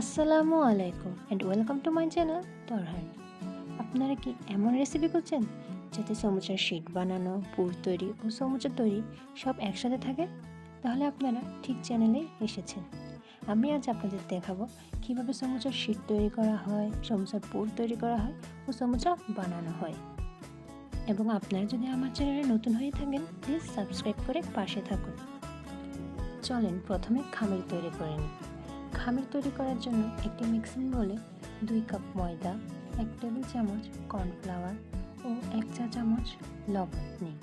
আসসালামু আলাইকুম and welcome to my channel তরহানি আপনারা কি এমন রেসিপি করছেন যাতে সমুচার শিট বানানো, পুর তৈরি ও সমুচা তৈরি সব একসাথে থাকে? তাহলে আপনারা ঠিক চ্যানেলে এসেছেন। আমি আজ আপনাদের দেখাবো কীভাবে সমুচার শিট তৈরি করা হয় সমুচার পুর তৈরি করা হয় ও সমুচা বানানো হয়। এবং আপনারা যদি আমার চ্যানেলে নতুন হয়ে থাকেন প্লিজ সাবস্ক্রাইব করে পাশে থাকুন। চলেন প্রথমে খামির তৈরি করে নিই। খামির তৈরি করার জন্য একটি মিক্সিং বলে দুই কাপ ময়দা, এক টেবিল চামচ কর্নফ্লাওয়ার ও এক চা চামচ লবণ নিই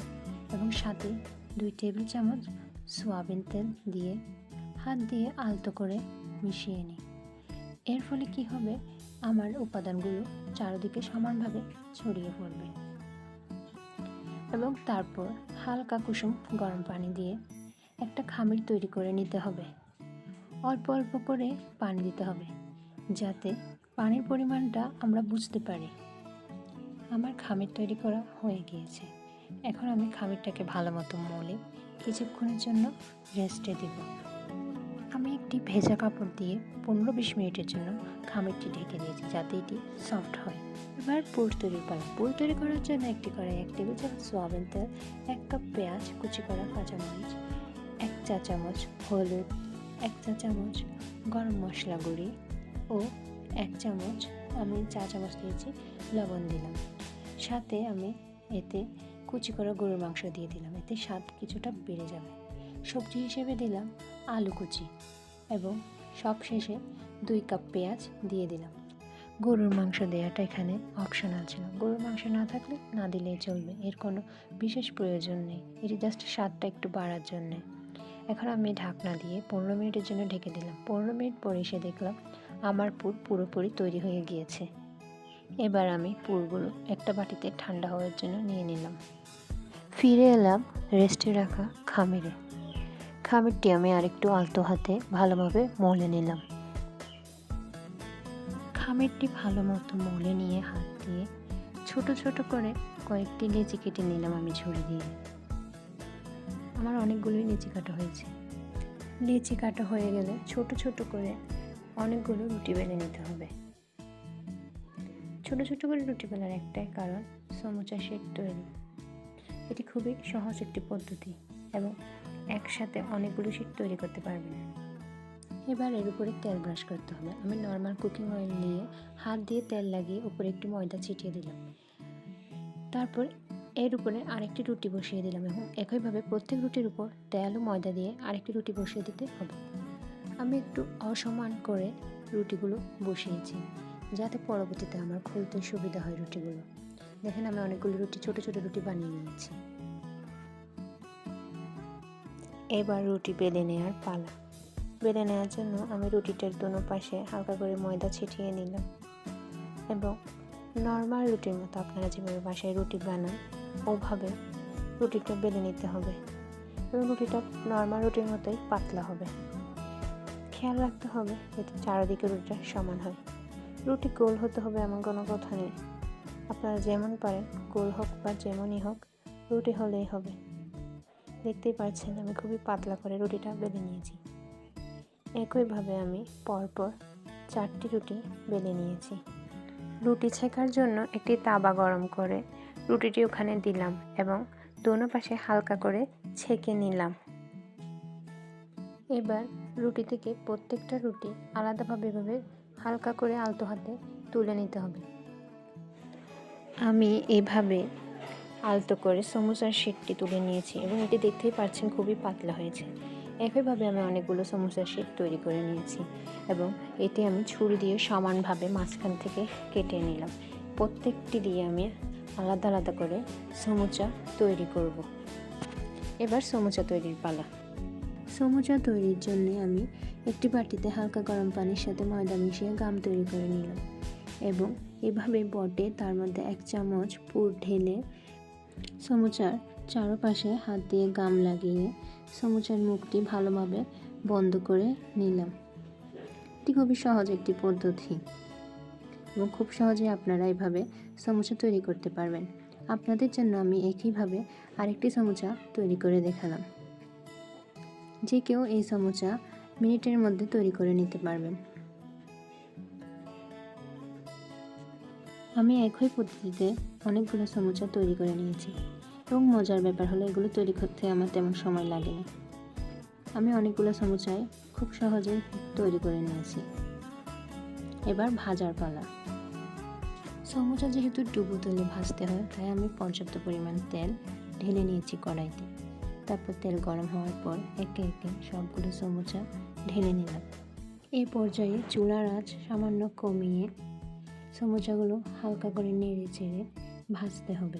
এবং সাথে দুই টেবিল চামচ সোয়াবিন তেল দিয়ে হাত দিয়ে আলতো করে মিশিয়ে নিই এর ফলে কি হবে? আমার উপাদানগুলো চারিদিকে সমানভাবে ছড়িয়ে পড়বে। এবং তারপর হালকা কুসুম গরম পানি দিয়ে একটা খামির তৈরি করে নিতে হবে। অল্প অল্প করে পানি দিতে হবে, যাতে পানির পরিমাণটা আমরা বুঝতে পারি। আমার খামির তৈরি করা হয়ে গিয়েছে। এখন আমি খামিরটাকে ভালো মতো মলে কিছুক্ষণের জন্য রেস্টে দিব। আমি একটি ভেজা কাপড় দিয়ে পনেরো বিশ মিনিটের জন্য খামিরটি ঢেকে দিয়েছি, যাতে এটি সফট হয়। এবার পুর তৈরি করা পুর তৈরি করার জন্য একটি কড়াই, এক টেবিল চামচ সোয়াবিন তেল, এক কাপ পেঁয়াজ কুচি করা কাঁচামরিচ, এক চা চামচ হলুদ এক চা চামচ গরম মশলা গুঁড়ি ও এক চামচ আমি চা চামচ দিয়েছি লবণ দিলাম। সাথে আমি এতে কুচি করা গরুর মাংস দিয়ে দিলাম। এতে স্বাদ কিছুটা বেড়ে যাবে। সবজি হিসেবে দিলাম আলু কুচি এবং সব শেষে দুই কাপ পেঁয়াজ দিয়ে দিলাম। গরুর মাংস দেওয়াটা এখানে অপশনাল ছিল। গরুর মাংস না থাকলে না দিলেই চলবে। এর কোনো বিশেষ প্রয়োজন নেই। এটি জাস্ট স্বাদটা একটু বাড়ার জন্যে। এখন আমি ঢাকনা দিয়ে পনেরো মিনিটের জন্য ঢেকে দিলাম। পনেরো মিনিট পরে এসে দেখলাম আমার পুর পুরোপুরি তৈরি হয়ে গিয়েছে। এবার আমি পুরগুলো একটা বাটিতে ঠান্ডা হওয়ার জন্য নিয়ে নিলাম। ফিরে এলাম রেস্টে রাখা খামিরে। খামিরটি আমি আরেকটু আলতো হাতে ভালোভাবে মলে নিলাম। খামিরটি ভালো মতো মলে নিয়ে হাত দিয়ে ছোট ছোট করে কয়েকটি লেচি কেটে নিলাম আমি ছুরি দিয়ে। আমার অনেকগুলোই লিচি কাটা হয়েছে। লিচি কাটা হয়ে গেলে ছোট ছোট করে অনেকগুলো রুটি বেলে নিতে হবে। ছোট ছোট করে রুটি বেলার একটাই কারণ সমুচা শেক তৈরি। এটি খুবই সহজ একটি পদ্ধতি এবং একসাথে অনেকগুলো শিট তৈরি করতে পারবেন এবার এর উপরে তেল ব্রাশ করতে হবে। আমি নর্মাল কুকিং অয়েল নিয়ে হাত দিয়ে তেল লাগিয়ে উপরে একটু ময়দা ছিটিয়ে দিলাম। তারপর এর উপরে আরেকটি রুটি বসিয়ে দিলাম এবং একইভাবে প্রত্যেক রুটির উপর তেল ও ময়দা দিয়ে আরেকটি রুটি বসিয়ে দিতে হবে। আমি একটু অসমান করে রুটিগুলো বসিয়েছি, যাতে পরবর্তীতে আমার খুলতে সুবিধা হয় রুটিগুলো। দেখেন আমি অনেকগুলো রুটি, ছোট ছোট রুটি বানিয়ে নিয়েছি। এবার রুটি বেলে নেওয়ার পালা। বেলে নেওয়ার জন্য আমি রুটিটার দোনো পাশে হালকা করে ময়দা ছিটিয়ে নিলাম এবং নর্মাল রুটির মতো আপনারা যেভাবে বাসায় রুটি বানান ওভাবে রুটিটা বেলে নিতে হবে এবং রুটিটা নর্মাল রুটির মতোই পাতলা হবে। খেয়াল রাখতে হবে যাতে চারিদিকে রুটিটা সমান হয়। রুটি গোল হতে হবে এমন কোনো কথা নেই। আপনারা যেমন পারেন, গোল হোক বা যেমনই হোক, রুটি হলেই হবে। দেখতেই পাচ্ছেন আমি খুবই পাতলা করে রুটিটা বেলে নিয়েছি। একইভাবে আমি পরপর চারটি রুটি বেলে নিয়েছি। রুটি ছেঁকার জন্য একটি তাবা গরম করে রুটিটি ওখানে দিলাম এবং দোনো পাশে হালকা করে ছেঁকে নিলাম। এবার রুটি থেকে প্রত্যেকটা রুটি আলাদাভাবে এভাবে হালকা করে আলতো হাতে তুলে নিতে হবে। আমি এভাবে আলতো করে সমোসার শিটটি তুলে নিয়েছি এবং এটি দেখতেই পাচ্ছেন খুবই পাতলা হয়েছে। একইভাবে আমি অনেকগুলো সমোসার শিট তৈরি করে নিয়েছি এবং এটি আমি ছুরি দিয়ে সমানভাবে মাঝখান থেকে কেটে নিলাম। প্রত্যেকটি দিয়ে আমি আলাদা আলাদা করে সমুচা তৈরি করব। এবার সমুচা তৈরির পালা। সমুচা তৈরির জন্য আমি একটি বাটিতে হালকা গরম পানির সাথে ময়দা মিশিয়ে গাম তৈরি করে নিলাম এবং এভাবে বটে তার মধ্যে এক চামচ পুর ঢেলে সমুচার চারপাশে হাত দিয়ে গাম লাগিয়ে সমুচার মুখটি ভালোভাবে বন্ধ করে নিলাম। এটি খুবই সহজ একটি পদ্ধতি। এবং খুব সহজে আপনারা এভাবে সমুচা তৈরি করতে পারবেন। আপনাদের জন্য আমি একইভাবে আরেকটি সমুচা তৈরি করে দেখালাম। যে কেউ এই সমুচা মিনিটের মধ্যে তৈরি করে নিতে পারবেন। আমি একই পদ্ধতিতে অনেকগুলো সমুচা তৈরি করে নিয়েছি এবং মজার ব্যাপার হলো এগুলো তৈরি করতে আমার তেমন সময় লাগেনি। আমি অনেকগুলো সমুচায় খুব সহজেই তৈরি করে নিয়েছি। এবার ভাজার পালা। সমুচা যেহেতু ডুবো তেলে ভাজতে হয়, তাই আমি পর্যাপ্ত পরিমাণ তেল ঢেলে নিয়েছি কড়াইতে। তারপর তেল গরম হওয়ার পর একে একে সবগুলো সমুচা ঢেলে নিলাম। এই পর্যায়ে চুলার আঁচ সামান্য কমিয়ে সমুচাগুলো হালকা করে নেড়ে চেড়ে ভাজতে হবে।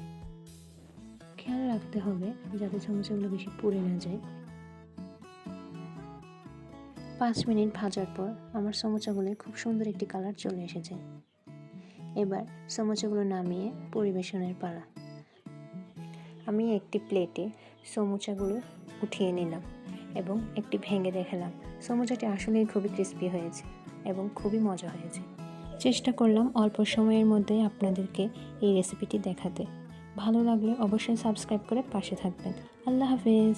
খেয়াল রাখতে হবে যাতে সমুচাগুলো বেশি পুড়ে না যায়। পাঁচ মিনিট ভাজার পর আমার সমুচাগুলো খুব সুন্দর একটি কালার চলে এসেছে। এবার সমুচাগুলো নামিয়ে পরিবেশনের পালা। আমি একটি প্লেটে সমুচাগুলো উঠিয়ে নিলাম এবং একটি ভেঙে দেখালাম। সমুচাটি আসলেই খুবই ক্রিস্পি হয়েছে এবং খুবই মজা হয়েছে। চেষ্টা করলাম অল্প সময়ের মধ্যে আপনাদেরকে এই রেসিপিটি দেখাতে। ভালো লাগলে অবশ্যই সাবস্ক্রাইব করে পাশে থাকবেন। আল্লাহ হাফেজ।